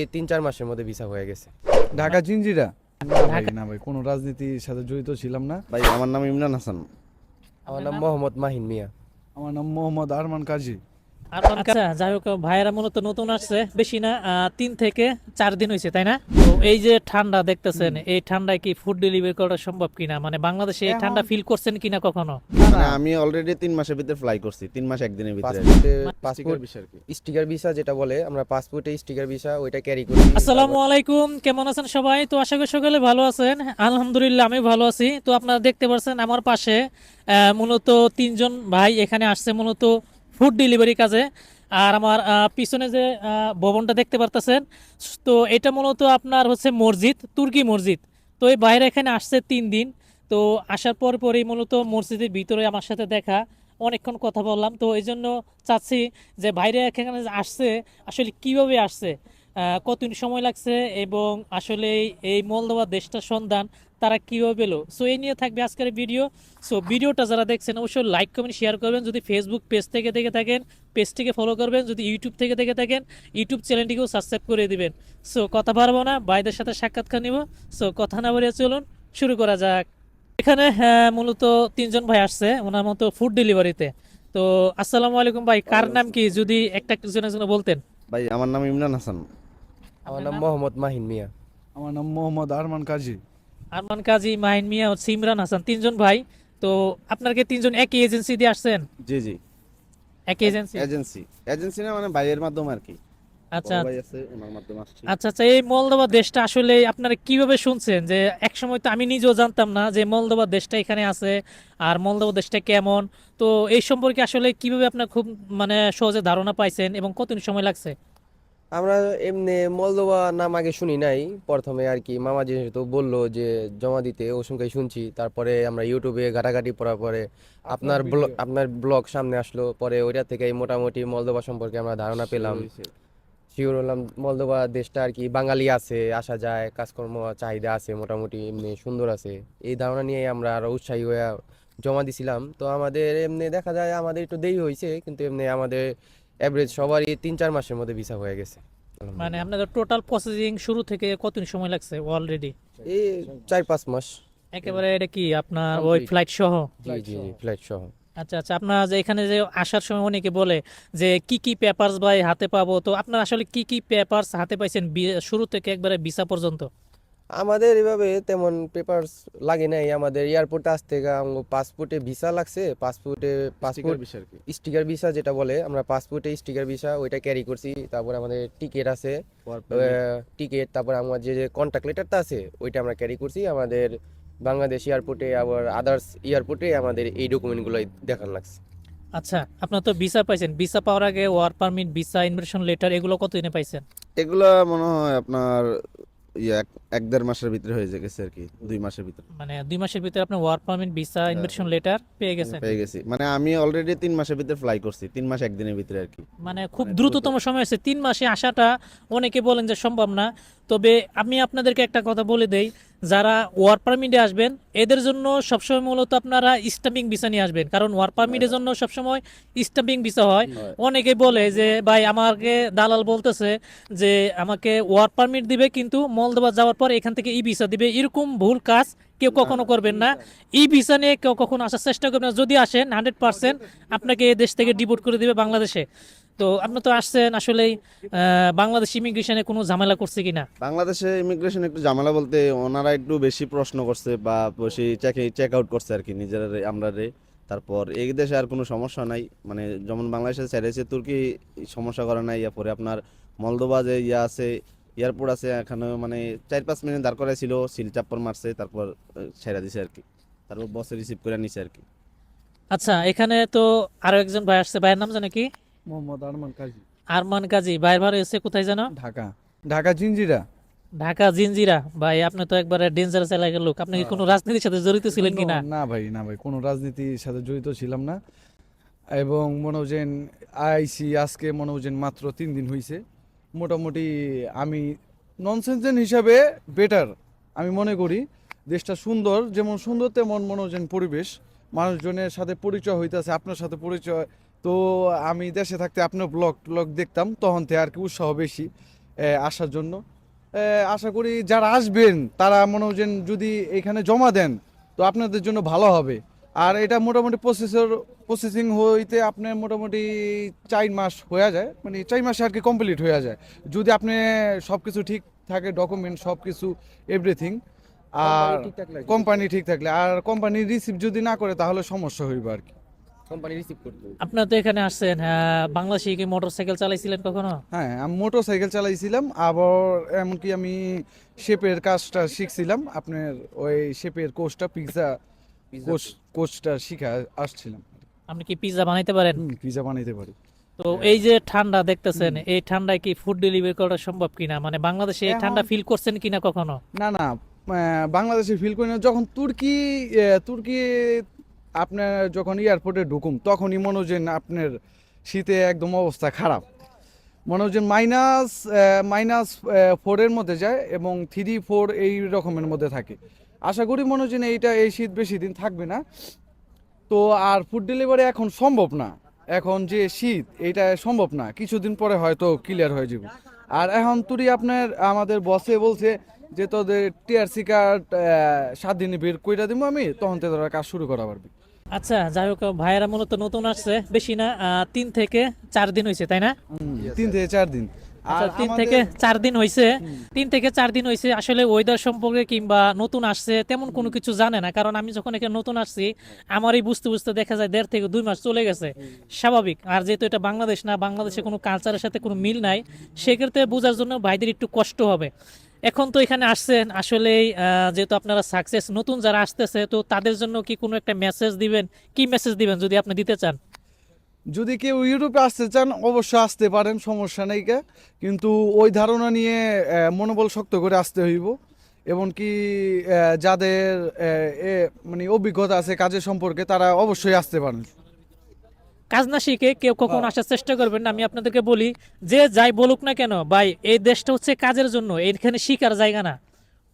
এই তিন চার মাসের মধ্যে ভিসা হয়ে গেছে। ঢাকা জিঞ্জিরা না ভাই না ভাই কোনো রাজনীতির সাথে জড়িত ছিলাম না। ভাই আমার নাম ইমরান হাসান। আমার নাম মোহাম্মদ মাহিন মিয়া। আমার নাম মোহাম্মদ আরমান কাজী। আচ্ছা যাই হোক ভাইয়েরা মূলত নতুন আসছে বেশি না তিন থেকে চার দিন হয়েছে তাই না? তো এই যে ঠান্ডা দেখতেছেন এই ঠান্ডায় কি ফুড ডেলিভারি করা সম্ভব কিনা? মানে বাংলাদেশে এই ঠান্ডা ফিল করছেন কিনা কখনো? মানে আমি অলরেডি তিন মাসের ভিতরে ফ্লাই করছি তিন মাস একদিনের ভিতরে পাসপোর্ট। স্টিকার ভিসা যেটা বলে আমরা পাসপোর্টে স্টিকার ভিসা ওইটা ক্যারি করি। আসসালামু আলাইকুম কেমন আছেন সবাই? তো আশা করি সকালে ভালো আছেন। আলহামদুলিল্লাহ আমি ভালো আছি। তো আপনারা দেখতে পাচ্ছেন আমার পাশে আহ, মূলত তিনজন ভাই এখানে আসছে মূলত ফুড ডেলিভারি কাজে। আর আমার পিছনে যে ভবনটা দেখতে পারতেছেন, তো এটা মূলত আপনার হচ্ছে মসজিদ, তুর্কি মসজিদ। তো এই বাইরে এখানে আসছে তিন দিন। তো আসার পর পরই মূলত মসজিদের ভিতরে আমার সাথে দেখা, অনেকক্ষণ কথা বললাম। তো এই জন্য চাচ্ছি যে বাইরে এখানে আসছে, আসলে কীভাবে আসছে? কতদিন সময় লাগছে এবং আসলে এই- মলদোবা দেশটার সন্ধান তারা কীভাবে পেল? সো এই নিয়ে থাকবে আজকের ভিডিও সো ভিডিওটা যারা দেখছেন অবশ্যই লাইক কমেন্ট শেয়ার করবেন। যদি ফেসবুক পেজ থেকে দেখে থাকেন পেজটিকে ফলো করবেন। যদি ইউটিউব থেকে দেখে থাকেন ইউটিউব চ্যানেলটিকেও সাবস্ক্রাইব করে দিবেন। সো কথা পারব না ভাইদের সাথে সাক্ষাৎকার নিব। সো কথা না বাড়িয়ে চলুন শুরু করা যাক। এখানে হ্যাঁ, মূলত তিনজন ভাই আসছে ওনার মতো ফুড ডেলিভারিতে তো আসসালামু আলাইকুম ভাই কার নাম কি? যদি একটা জনের জন্য বলতেন। ভাই আমার নাম ইমরান হাসান। আমার নাম মোহাম্মদ মাহিন মিয়া। আমার নাম মোহাম্মদ আরমান কাজী। আরমান কাজী মাহিন মিয়া ও সিমরান হাসান তিনজন ভাই। তো আপনার কি তিনজন একই এজেন্সি দিয়ে আসছেন? জি জি। একই এজেন্সি? এজেন্সি। এজেন্সি না মানে ভাইয়ের মাধ্যমে আর কি। আচ্ছা ভাই আছে ওনার মাধ্যমে আসছি। আচ্ছা আচ্ছা এই মলদোবা দেশটা আসলে আপনারা কীভাবে শুনছেন? যে এক সময় তো আমি নিজেও জানতাম না যে মলদোবা দেশটা এখানে আছে আর মলদোবা দেশটা কেমন। তো এই সম্পর্কে আসলে কীভাবে আপনার খুব মানে সহজে ধারণা পাইছেন এবং কতদিন সময় লাগছে? আমরা এমনি মলদোবা নাম আগে শুনি নাই। প্রথমে আর কি মামা যেহেতু বলল যে জমা দিতে ও সঙ্গে শুনছি। তারপরে আমরা ইউটিউবে ঘাটাঘাটি পড়ার পরে আপনার ব্লগ আপনার ব্লগ সামনে আসলো। পরে ওইটা থেকে মোটামুটি মলদোবা সম্পর্কে আমরা ধারণা পেলাম। শিওর হলাম মলদোবা দেশটা আর কি বাঙালি আছে আসা যায় কাজকর্ম চাহিদা আছে মোটামুটি এমনি সুন্দর আছে। এই ধারণা নিয়ে আমরা আরও উৎসাহী হয়ে জমা দিছিলাম। তো আমাদের এমনি দেখা যায় আমাদের একটু দেরি হয়েছে কিন্তু এমনি আমাদের অ্যাভারেজ সবারই তিন চার মাসের মধ্যে ভিসা হয়ে গেছে। মানে আপনাদের টোটাল প্রসেসিং শুরু থেকে কতদিন সময় লাগছে অলরেডি এই চার পাঁচ মাস। একেবারে এটা কি আপনার ওই ফ্লাইট সহ? জি জি ফ্লাইট সহ। আচ্ছা আচ্ছা আপনার যে এখানে যে আসার সময় অনেকে বলে যে কি কি পেপারস ভাই হাতে পাবো? তো আপনার আসলে কি কি পেপারস হাতে পাইছেন শুরু থেকে একবারে ভিসা পর্যন্ত? আমাদের এভাবে তেমন পেপারস লাগে নাই। আমাদের এয়ারপোর্টে আসতে পাসপোর্টে ভিসা লাগছে। পাসপোর্টে পাসপোর্ট স্টিকার ভিসা যেটা বলে আমরা পাসপোর্টে স্টিকার ভিসা ওইটা ক্যারি করছি। তারপর আমাদের টিকিট আছে। টিকিট তারপর আমার যে যে কন্ট্যাক্ট লেটারটা আছে ওইটা আমরা ক্যারি করছি। আমাদের বাংলাদেশ এয়ারপোর্টে আবার আদার্স এয়ারপোর্টে আমাদের এই ডকুমেন্টগুলো দেখান লাগছে। আচ্ছা আপনার তো ভিসা পাইছেন। ভিসা পাওয়ার আগে work permit visa invitation letter এগুলো কতদিনে পাইছেন? এগুলো মনে হয় আপনার এক- এক দেড় মাসের ভিতরে হয়ে গেছে আর কি দুই মাসের ভিতরে। মানে দুই মাসের ভিতরে আপনি work permit visa invitation letter পেয়ে গেছেন? পেয়ে গেছি। মানে আমি অলরেডি তিন মাসের ভিতরে ফ্লাই করছি তিন মাস একদিনের ভিতরে আর কি মানে খুব মানে দ্রুততম সময় আছে তিন মাসে আসাটা অনেকে বলেন যে সম্ভব না। তবে আমি আপনাদেরকে একটা কথা বলে দেই যারা ওয়ার পারমিটে আসবেন এদের জন্য সবসময় মূলত আপনারা স্টাম্পিং ভিসা নিয়ে আসবেন। কারণ ওয়ার্ক পারমিটের জন্য সবসময় স্টাম্পিং ভিসা হয়। অনেকে বলে যে ভাই আমাকে দালাল বলতেছে যে আমাকে ওয়ার্ক পারমিট দিবে কিন্তু মলদোবা যাওয়ার পর এখান থেকে ই ভিসা দিবে। এরকম ভুল কাজ কেউ কখনো করবেন না। ই ভিসা নিয়ে কেউ কখনো আসার চেষ্টা করবেন না। যদি আসেন হান্ড্রেড পার্সেন্ট আপনাকে এই দেশ থেকে ডিপোর্ট করে দিবে বাংলাদেশে। তো আপনি তো আসছেন আসলে বাংলাদেশ ইমিগ্রেশনে কোনো ঝামেলা করছে কিনা? বাংলাদেশে ইমিগ্রেশন একটু ঝামেলা বলতে ওনারা একটু বেশি প্রশ্ন করছে বা বেশি চেক চেক আউট করছে আর কি নিজেরা আমরা রে। তারপর এই দেশে আর কোনো সমস্যা নাই। মানে যেমন বাংলাদেশে ছেড়েছে তুর্কি সমস্যা করে নাই পরে আপনার মলদোবা যে ইয়া আছে এয়ারপোর্ট আছে এখানে মানে চার পাঁচ মিনিট দাঁড় করাইছিল সিল চাপ্পর মারছে তারপর ছেড়ে দিছে আর কি। তারপর বসে রিসিভ করে নিছে আর কি। আচ্ছা এখানে তো আরও একজন ভাই আসছে ভাইয়ের নাম জানে কি? মোহাম্মদ আরমান কাজী। আরমান কাজী ভাইয়ের ভাড়া এসে কোথায় জানো ঢাকা। ঢাকা জিঞ্জিরা ঢাকা জিনজিরা। ভাই আপনি তো একবারে ডেঞ্জারাস এলাকার লোক। আপনি কি কোনো রাজনীতির সাথে জড়িত ছিলেন কিনা? না ভাই না ভাই কোনো রাজনীতির সাথে জড়িত ছিলাম না। এবং মনে হচ্ছেন আইসি আজকে মনে হচ্ছেন মাত্র তিন দিন হয়েছে মোটামুটি আমি ননসেন্সেন হিসাবে বেটার আমি মনে করি। দেশটা সুন্দর যেমন সুন্দর তেমন মনে হচ্ছেন পরিবেশ। মানুষজনের সাথে পরিচয় হইতেছে আপনার সাথে পরিচয় তো আমি দেশে থাকতে আপনার ব্লগ ট্লগ দেখতাম তখন থেকে আর কি উৎসাহ বেশি আসার জন্য। আশা করি যারা আসবেন তারা মনে হচ্ছেন যদি এখানে জমা দেন তো আপনাদের জন্য ভালো হবে। আর এটা মোটামুটি প্রসেসর প্রসেসিং হইতে আপনার মোটামুটি চার মাস হয়ে যায় মানে চার মাসে আর কি কমপ্লিট হয়ে যায়। যদি আপনি সব কিছু ঠিক থাকে ডকুমেন্ট সব কিছু এভরিথিং আর কোম্পানি ঠিক থাকলে আর কোম্পানি রিসিভ যদি না করে তাহলে সমস্যা হইবে আর কি। কোম্পানি রিসিভ করতে। আপনার তো এখানে আসছেন হ্যাঁ, বাংলাদেশে কি মোটরসাইকেল চালাইছিলেন কখনো? হ্যাঁ আমি মোটর সাইকেল চালাইছিলাম আবার এমনকি আমি শেপের কাজটা শিখছিলাম আপনার ওই শেপের কোর্সটা পিৎজা কোর্স কোর্সটা শিখা আসছিলাম। আপনি কি পিৎজা বানাইতে পারেন? পিৎজা বানাইতে পারি। তো এই যে ঠান্ডা দেখতেছেন এই ঠান্ডায় কি ফুড ডেলিভারি করা সম্ভব কিনা? মানে বাংলাদেশে এই ঠান্ডা ফিল করছেন কিনা কখনো? না না বাংলাদেশে ফিল করি না। যখন তুর্কি তুর্কি আপনার যখন এয়ারপোর্টে ঢুকুম, তখনই মনে হয় আপনার শীতে একদম অবস্থা খারাপ। মনে হয় মাইনাস মাইনাস ফোরের মধ্যে যায় এবং থ্রি ফোর এই রকমের মধ্যে থাকে। আশা করি মনে হয় এইটা, এই শীত বেশি দিন থাকবে না। তো আর ফুড ডেলিভারি এখন সম্ভব না। এখন যে শীত এটা সম্ভব না। কিছুদিন পরে হয়তো ক্লিয়ার হয়ে যাবে। আর এখন তুই আপনার, আমাদের বসে বলছে যে তোদের টিআরসি কার্ড সাত দিনে বের কইরা দিব আমি, তখন তো তোরা কাজ শুরু করা পারবি। আচ্ছা যাই হোক ভাইয়েরা মূলত নতুন আসছে বেশি না তিন থেকে চার দিন হয়েছে তাই না? তিন থেকে চার দিন। আচ্ছা, তিন থেকে চার দিন হয়েছে তিন থেকে চার দিন হয়েছে আসলে ওয়েদার সম্পর্কে কিংবা নতুন আসছে তেমন কোনো কিছু জানে না কারণ আমি যখন এখানে নতুন আসছি আমারই বুঝতে বুঝতে দেখা যায় দেড় থেকে দুই মাস চলে গেছে। স্বাভাবিক। আর যেহেতু এটা বাংলাদেশ না বাংলাদেশে কোনো কালচারের সাথে কোনো মিল নাই সেক্ষেত্রে বোঝার জন্য ভাইদের একটু কষ্ট হবে। এখন তো এখানে আসছেন আসলে যেহেতু আপনারা সাকসেস নতুন যারা আসতেছে, তো তাদের জন্য কি কোনো একটা মেসেজ দিবেন? কি মেসেজ দিবেন যদি আপনি দিতে চান? যদি কেউ ইউরোপে আসতে চান, অবশ্যই আসতে পারেন, সমস্যা নেই কিন্তু ওই ধারণা নিয়ে মনোবল শক্ত করে আসতে হইব। এমনকি যাদের মানে অভিজ্ঞতা আছে কাজের সম্পর্কে, তারা অবশ্যই আসতে পারেন। কাজ না শিখে কেউ কখন। আসার চেষ্টা করবেন না আমি আপনাদেরকে বলি যে যাই বলুক না কেন ভাই এই দেশটা হচ্ছে কাজের জন্য এখানে শিকার জায়গা না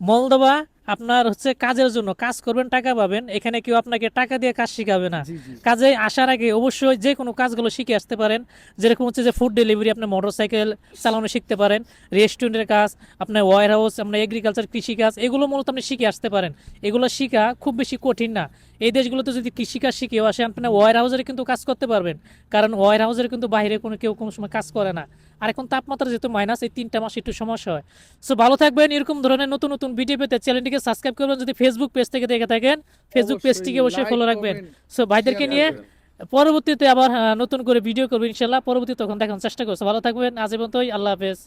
মলদোবা আপনার হচ্ছে কাজের জন্য কাজ করবেন টাকা পাবেন এখানে কেউ আপনাকে টাকা দিয়ে কাজ শিখাবে না। কাজে আসার আগে অবশ্যই যে কোনো কাজগুলো শিখে আসতে পারেন যেরকম হচ্ছে যে ফুড ডেলিভারি আপনি মোটরসাইকেল চালানো শিখতে পারেন রেস্টুরেন্টের কাজ আপনার ওয়ার হাউস আপনার এগ্রিকালচার কৃষিকাজ এগুলো মূলত আপনি শিখে আসতে পারেন। এগুলো শিখা খুব বেশি কঠিন না। এই দেশগুলোতে যদি কৃষিকাজ শিখেও আসে আপনার ওয়ার হাউসের কিন্তু কাজ করতে পারবেন। কারণ ওয়ার হাউসের কিন্তু বাইরে কোনো কেউ কোনো সময় কাজ করে না। আর এখন তাপমাত্রা যেহেতু মাইনাস এই তিনটা মাস একটু সমস্যা হয়। সো ভালো থাকবেন এরকম ধরনের নতুন নতুন ভিডিও পেতে চ্যানেলটিকে সাবস্ক্রাইব করবেন। যদি ফেসবুক পেজ থেকে দেখে থাকেন ফেসবুক পেজটিকে অবশ্যই ফলো রাখবেন। সো ভাইদেরকে নিয়ে পরবর্তীতে আবার আহ, নতুন করে ভিডিও করব ইনশাল্লাহ পরবর্তী তখন দেখুন চেষ্টা করছ ভালো থাকবেন আজ পর্যন্তই। আল্লাহ হাফেজ।